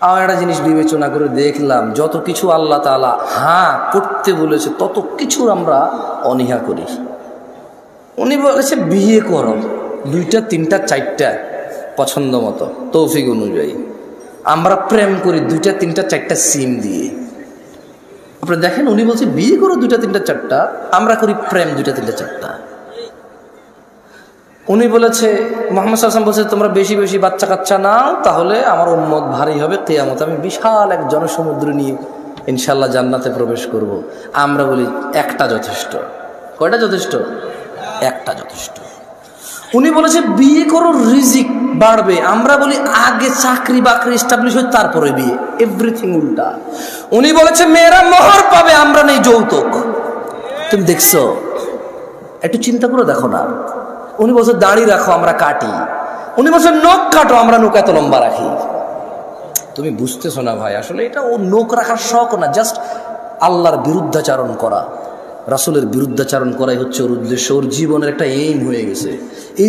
আমার একটা জিনিস বিবেচনা করে দেখলাম, যত কিছু আল্লাহ তালা হ্যাঁ করতে বলেছে, তত কিছুর আমরা অনীহা করি। উনি বলেছে, বিয়ে করো। দুইটা, তিনটা, চারটা পছন্দ মতো, তৌফিক অনুযায়ী। আমরা প্রেম করি, দুইটা, তিনটা, চারটা সিম দিয়ে। আপনি দেখেন, উনি বলছে, বিয়ে করো, দুইটা, তিনটা, চারটা। আমরা করি, প্রেম, দুইটা, তিনটা, চারটা। উনি বলেছে, মোহাম্মদ সাল্লাম বলছে, তোমরা বেশি বেশি বাচ্চা কাচ্চা নাও, তাহলে আমার উন্মত ভারী হবে কেয়ামত। আমি বিশাল এক জনসমুদ্র নিয়ে ইনশাল্লাহ জান্নাতে প্রবেশ করব। আমরা বলি, একটা যথেষ্ট। কয়টা যথেষ্ট? একটা যথেষ্ট। উনি বলেছে, বিয়ে করো রিজিক বাড়বে। আমরা বলি, আগে চাকরি বাকরি এস্টাবলিশ হয় তারপরে বিয়ে। এভরিথিং উল্টা। উনি বলেছে, মেয়েরা মোহর পাবে, আমরা নেই যৌতুক। তুমি দেখছ? একটু চিন্তা করে দেখো না। উনি বলছে, দাড়ি রাখো, আমরা কাটি। উনি বলছে, নখ কাটো, আমরা নখ এত লম্বা রাখি। তুমি বুঝতেছো না ভাই, আসলে এটা ও নখ রাখার শখ না, জাস্ট আল্লাহর বিরুদ্ধাচারণ করা। রাসুলের বিরুদ্ধাচারণ করাই হচ্ছে ওর উদ্দেশ্য, ওর জীবনের একটা এইম হয়ে গেছে। এই